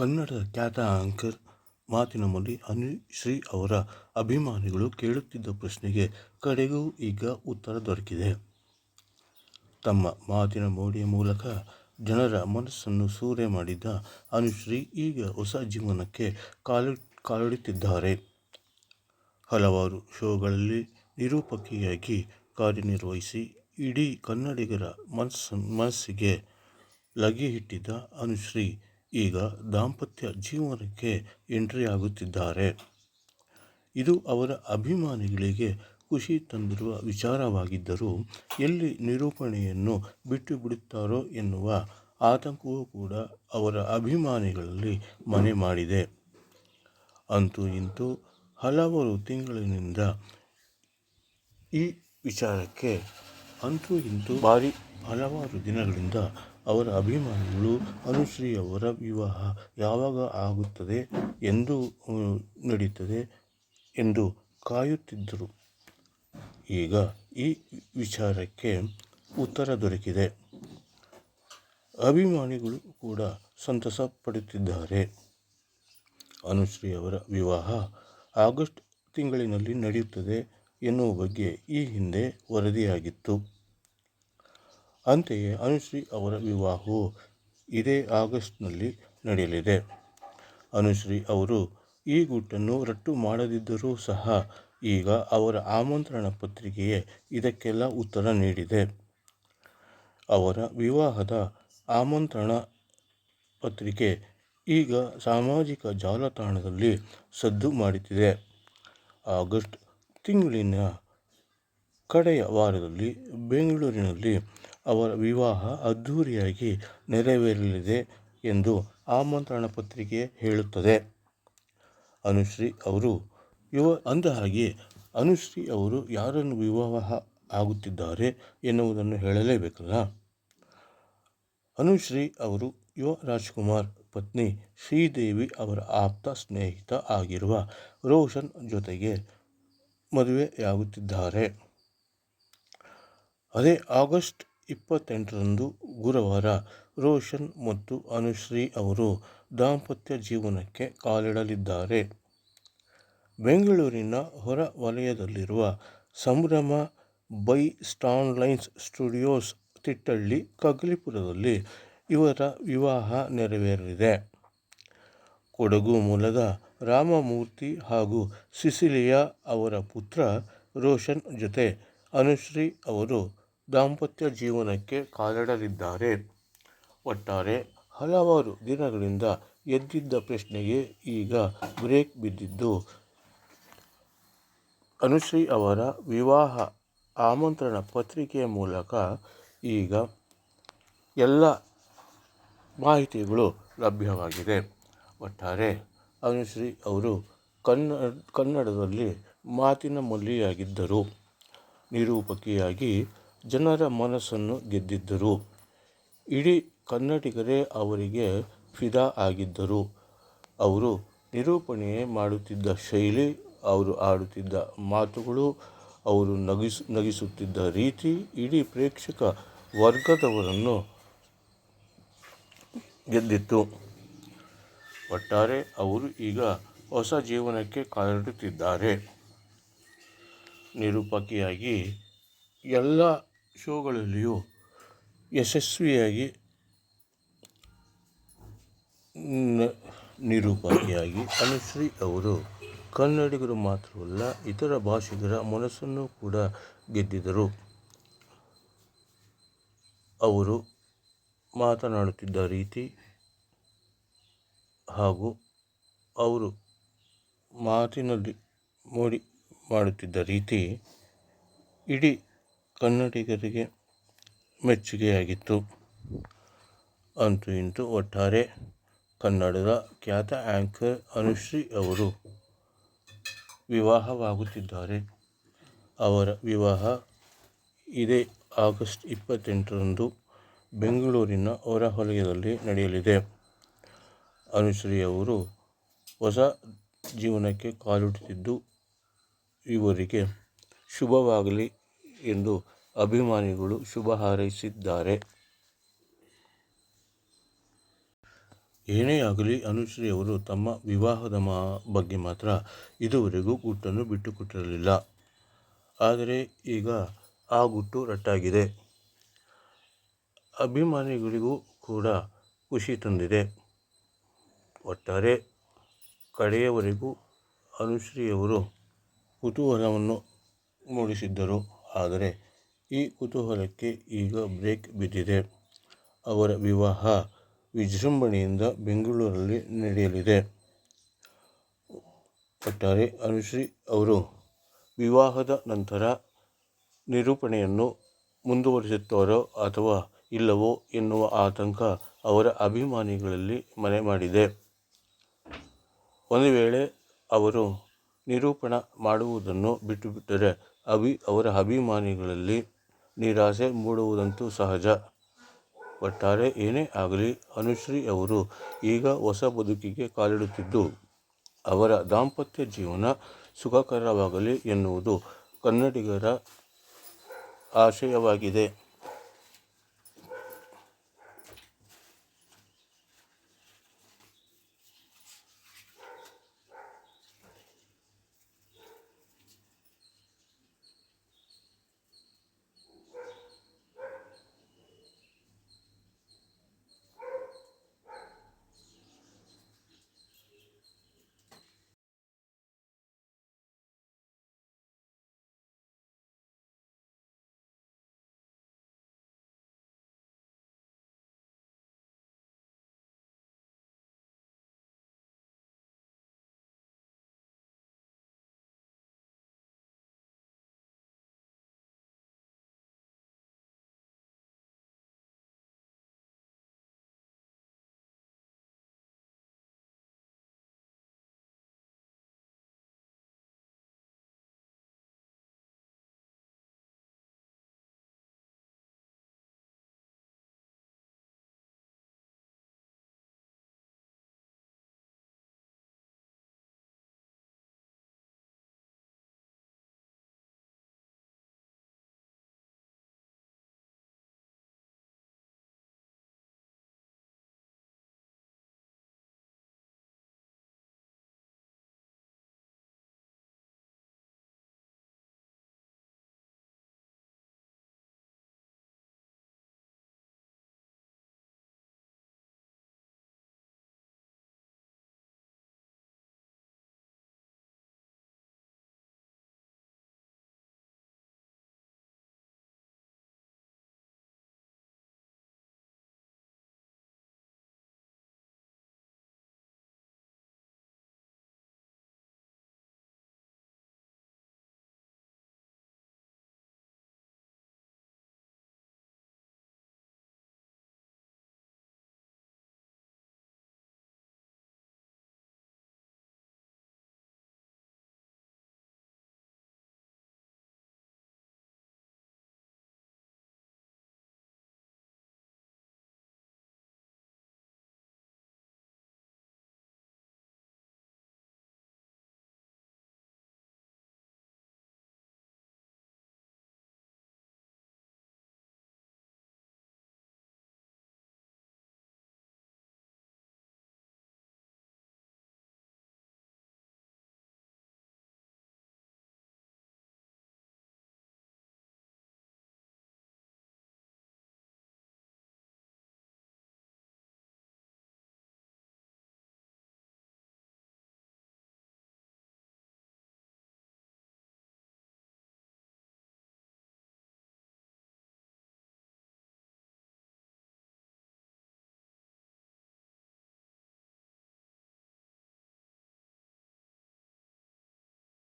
ಕನ್ನಡದ ಖ್ಯಾತ ಆಂಕರ್ ಮಾತಿನ ಮೊಲಿ ಅನುಶ್ರೀ ಅವರ ಅಭಿಮಾನಿಗಳು ಕೇಳುತ್ತಿದ್ದ ಪ್ರಶ್ನೆಗೆ ಕಡೆಗೂ ಈಗ ಉತ್ತರ ದೊರಕಿದೆ. ತಮ್ಮ ಮಾತಿನ ಮೋಡಿಯ ಮೂಲಕ ಜನರ ಮನಸ್ಸನ್ನು ಸೂರೆ ಮಾಡಿದ್ದ ಅನುಶ್ರೀ ಈಗ ಹೊಸ ಜೀವನಕ್ಕೆ ಕಾಲು, ಕಾಲಿಡುತ್ತಿದ್ದಾರೆ. ಹಲವಾರು ಶೋಗಳಲ್ಲಿ ನಿರೂಪಕಿಯಾಗಿ ಕಾರ್ಯನಿರ್ವಹಿಸಿ ಇಡೀ ಕನ್ನಡಿಗರ ಮನಸ್ಸು ಮನಸ್ಸಿಗೆ ಲಗಿ ಇಟ್ಟಿದ್ದ ಅನುಶ್ರೀ ಈಗ ದಾಂಪತ್ಯ ಜೀವನಕ್ಕೆ ಎಂಟ್ರಿ ಆಗುತ್ತಿದ್ದಾರೆ. ಇದು ಅವರ ಅಭಿಮಾನಿಗಳಿಗೆ ಖುಷಿ ತಂದಿರುವ ವಿಚಾರವಾಗಿದ್ದರೂ ಎಲ್ಲಿ ನಿರೂಪಣೆಯನ್ನು ಬಿಟ್ಟು ಬಿಡುತ್ತಾರೋ ಎನ್ನುವ ಆತಂಕವೂ ಕೂಡ ಅವರ ಅಭಿಮಾನಿಗಳಲ್ಲಿ ಮನೆ ಮಾಡಿದೆ. ಅಂತೂ ಇಂತೂ ಹಲವಾರು ತಿಂಗಳಿನಿಂದ ಈ ವಿಚಾರಕ್ಕೆ ಅಂತೂ ಇಂತೂ ಭಾರಿ ಹಲವಾರು ದಿನಗಳಿಂದ ಅವರ ಅಭಿಮಾನಿಗಳು ಅನುಶ್ರೀ ಅವರ ವಿವಾಹ ಯಾವಾಗ ಆಗುತ್ತದೆ ಎಂದು ನಡೀತದೆ ಎಂದು ಕಾಯುತ್ತಿದ್ದರು. ಈಗ ಈ ವಿಚಾರಕ್ಕೆ ಉತ್ತರ ದೊರಕಿದೆ. ಅಭಿಮಾನಿಗಳು ಕೂಡ ಸಂತಸ ಪಡುತ್ತಿದ್ದಾರೆ. ಅನುಶ್ರೀ ಅವರ ವಿವಾಹ ಆಗಸ್ಟ್ ತಿಂಗಳಿನಲ್ಲಿ ನಡೆಯುತ್ತದೆ ಎನ್ನುವ ಬಗ್ಗೆ ಈ ಹಿಂದೆ ವರದಿಯಾಗಿತ್ತು. ಅಂತೆಯೇ ಅನುಶ್ರೀ ಅವರ ವಿವಾಹವು ಇದೇ ಆಗಸ್ಟ್ನಲ್ಲಿ ನಡೆಯಲಿದೆ. ಅನುಶ್ರೀ ಅವರು ಈ ಗುಟ್ಟನ್ನು ರಟ್ಟು ಮಾಡದಿದ್ದರೂ ಸಹ ಈಗ ಅವರ ಆಮಂತ್ರಣ ಪತ್ರಿಕೆಯೇ ಇದಕ್ಕೆಲ್ಲ ಉತ್ತರ ನೀಡಿದೆ. ಅವರ ವಿವಾಹದ ಆಮಂತ್ರಣ ಪತ್ರಿಕೆ ಈಗ ಸಾಮಾಜಿಕ ಜಾಲತಾಣದಲ್ಲಿ ಸದ್ದು ಮಾಡುತ್ತಿದೆ. ಆಗಸ್ಟ್ ತಿಂಗಳಿನ ಕಡೆಯ ವಾರದಲ್ಲಿ ಬೆಂಗಳೂರಿನಲ್ಲಿ ಅವರ ವಿವಾಹ ಅದ್ಧೂರಿಯಾಗಿ ನೆರವೇರಲಿದೆ ಎಂದು ಆಮಂತ್ರಣ ಪತ್ರಿಕೆ ಹೇಳುತ್ತದೆ. ಅನುಶ್ರೀ ಅವರು ಯುವ, ಅಂದ ಹಾಗೆ ಅನುಶ್ರೀ ಅವರು ಯಾರನ್ನು ವಿವಾಹ ಆಗುತ್ತಿದ್ದಾರೆ ಎನ್ನುವುದನ್ನು ಹೇಳಲೇಬೇಕಲ್ಲ? ಅನುಶ್ರೀ ಅವರು ಯುವ ರಾಜ್ಕುಮಾರ್ ಪತ್ನಿ ಶ್ರೀದೇವಿ ಅವರ ಆಪ್ತ ಸ್ನೇಹಿತ ಆಗಿರುವ ರೋಷನ್ ಜೊತೆಗೆ ಮದುವೆಯಾಗುತ್ತಿದ್ದಾರೆ. ಅದೇ ಆಗಸ್ಟ್ ಇಪ್ಪತ್ತೆಂಟರಂದು ಗುರುವಾರ ರೋಷನ್ ಮತ್ತು ಅನುಶ್ರೀ ಅವರು ದಾಂಪತ್ಯ ಜೀವನಕ್ಕೆ ಕಾಲಿಡಲಿದ್ದಾರೆ. ಬೆಂಗಳೂರಿನ ಹೊರ ವಲಯದಲ್ಲಿರುವ ಸಂಭ್ರಮ ಬೈ ಸ್ಟಾನ್ಲೈನ್ಸ್ ಸ್ಟುಡಿಯೋಸ್ ತಿಟ್ಟಳ್ಳಿ ಕಗ್ಲಿಪುರದಲ್ಲಿ ಇವರ ವಿವಾಹ ನೆರವೇರಲಿದೆ. ಕೊಡಗು ಮೂಲದ ರಾಮಮೂರ್ತಿ ಹಾಗೂ ಸಿಸಿಲಿಯಾ ಅವರ ಪುತ್ರ ರೋಷನ್ ಜೊತೆ ಅನುಶ್ರೀ ಅವರು ದಾಂಪತ್ಯ ಜೀವನಕ್ಕೆ ಕಾಲಿಡಲಿದ್ದಾರೆ. ಒಟ್ಟಾರೆ ಹಲವಾರು ದಿನಗಳಿಂದ ಎದ್ದಿದ್ದ ಪ್ರಶ್ನೆಗೆ ಈಗ ಬ್ರೇಕ್ ಬಿದ್ದಿದ್ದು, ಅನುಶ್ರೀ ಅವರ ವಿವಾಹ ಆಮಂತ್ರಣ ಪತ್ರಿಕೆಯ ಮೂಲಕ ಈಗ ಎಲ್ಲ ಮಾಹಿತಿಗಳು ಲಭ್ಯವಾಗಿದೆ. ಒಟ್ಟಾರೆ ಅನುಶ್ರೀ ಅವರು ಕನ್ನಡ ಕನ್ನಡದಲ್ಲಿ ಮಾತಿನ ಮಲ್ಲಿಯಾಗಿದ್ದರು. ನಿರೂಪಕಿಯಾಗಿ ಜನರ ಮನಸ್ಸನ್ನು ಗೆದ್ದಿದ್ದರು. ಇಡೀ ಕನ್ನಡಿಗರೇ ಅವರಿಗೆ ಫಿದಾ ಆಗಿದ್ದರು. ಅವರು ನಿರೂಪಣೆ ಮಾಡುತ್ತಿದ್ದ ಶೈಲಿ, ಅವರು ಆಡುತ್ತಿದ್ದ ಮಾತುಗಳು, ಅವರು ನಗಿಸು, ನಗಿಸುತ್ತಿದ್ದ ರೀತಿ, ಇಡೀ ಪ್ರೇಕ್ಷಕ ವರ್ಗದವರನ್ನು ಗೆದ್ದಿತ್ತು. ಒಟ್ಟಾರೆ ಅವರು ಈಗ ಹೊಸ ಜೀವನಕ್ಕೆ ಕಾಲಿಡುತ್ತಿದ್ದಾರೆ. ನಿರೂಪಕಿಯಾಗಿ ಎಲ್ಲ ಶೋಗಳಲ್ಲಿಯೂ ಯಶಸ್ವಿಯಾಗಿ ನಿರೂಪಕಿಯಾಗಿ ಅನುಶ್ರೀ ಅವರು ಕನ್ನಡಿಗರು ಮಾತ್ರವಲ್ಲ ಇತರ ಭಾಷಿಗರ ಮನಸ್ಸನ್ನು ಕೂಡ ಗೆದ್ದಿದರು ಅವರು ಮಾತನಾಡುತ್ತಿದ್ದ ರೀತಿ ಹಾಗೂ ಅವರು ಮಾತಿನಲ್ಲಿ ಮೂಡಿ ಮಾಡುತ್ತಿದ್ದ ರೀತಿ ಇಡೀ ಕನ್ನಡಿಗರಿಗೆ ಮೆಚ್ಚುಗೆಯಾಗಿತ್ತು. ಅಂತೂ ಇಂತೂ ಒಟ್ಟಾರೆ ಕನ್ನಡದ ಖ್ಯಾತ ಆ್ಯಂಕರ್ ಅನುಶ್ರೀ ಅವರು ವಿವಾಹವಾಗುತ್ತಿದ್ದಾರೆ. ಅವರ ವಿವಾಹ ಇದೇ ಆಗಸ್ಟ್ ಇಪ್ಪತ್ತೆಂಟರಂದು ಬೆಂಗಳೂರಿನ ಹೊರವಲಯದಲ್ಲಿ ನಡೆಯಲಿದೆ. ಅನುಶ್ರೀ ಅವರು ಹೊಸ ಜೀವನಕ್ಕೆ ಕಾಲಿಡುತ್ತಿದ್ದು ಇವರಿಗೆ ಶುಭವಾಗಲಿ. ಎಂದು ಅಭಿಮಾನಿಗಳು ಶುಭ ಹಾರೈಸಿದ್ದಾರೆ. ಏನೇ ಆಗಲಿ ಅನುಶ್ರೀಯವರು ತಮ್ಮ ವಿವಾಹದ ಮಾ ಬಗ್ಗೆ ಮಾತ್ರ ಇದುವರೆಗೂ ಗುಟ್ಟನ್ನು ಬಿಟ್ಟುಕೊಟ್ಟಿರಲಿಲ್ಲ. ಆದರೆ ಈಗ ಆ ಗುಟ್ಟು ರಟ್ಟಾಗಿದೆ. ಅಭಿಮಾನಿಗಳಿಗೂ ಕೂಡ ಖುಷಿ ತಂದಿದೆ. ಒಟ್ಟಾರೆ ಕಡೆಯವರೆಗೂ ಅನುಶ್ರೀಯವರು ಕುತೂಹಲವನ್ನು ಮೂಡಿಸಿದ್ದರು. ಆದರೆ ಈ ಕುತೂಹಲಕ್ಕೆ ಈಗ ಬ್ರೇಕ್ ಬಿದ್ದಿದೆ. ಅವರ ವಿವಾಹ ವಿಜೃಂಭಣೆಯಿಂದ ಬೆಂಗಳೂರಲ್ಲಿ ನಡೆಯಲಿದೆ. ಒಟ್ಟಾರೆ ಅನುಶ್ರೀ ಅವರು ವಿವಾಹದ ನಂತರ ನಿರೂಪಣೆಯನ್ನು ಮುಂದುವರಿಸುತ್ತಾರೋ ಅಥವಾ ಇಲ್ಲವೋ ಎನ್ನುವ ಆತಂಕ ಅವರ ಅಭಿಮಾನಿಗಳಲ್ಲಿ ಮನೆ ಮಾಡಿದೆ. ಒಂದು ವೇಳೆ ಅವರು ನಿರೂಪಣ ಮಾಡುವುದನ್ನು ಬಿಟ್ಟುಬಿಟ್ಟರೆ ಅಭಿ, ಅವರ ಅಭಿಮಾನಿಗಳಲ್ಲಿ ನಿರಾಸೆ ಮೂಡುವುದಂತೂ ಸಹಜ. ಒಟ್ಟಾರೆ ಏನೇ ಆಗಲಿ, ಅನುಶ್ರೀ ಅವರು ಈಗ ಹೊಸ ಬದುಕಿಗೆ ಕಾಲಿಡುತ್ತಿದ್ದು, ಅವರ ದಾಂಪತ್ಯ ಜೀವನ ಸುಖಕರವಾಗಲಿ ಎನ್ನುವುದು ಕನ್ನಡಿಗರ ಆಶಯವಾಗಿದೆ.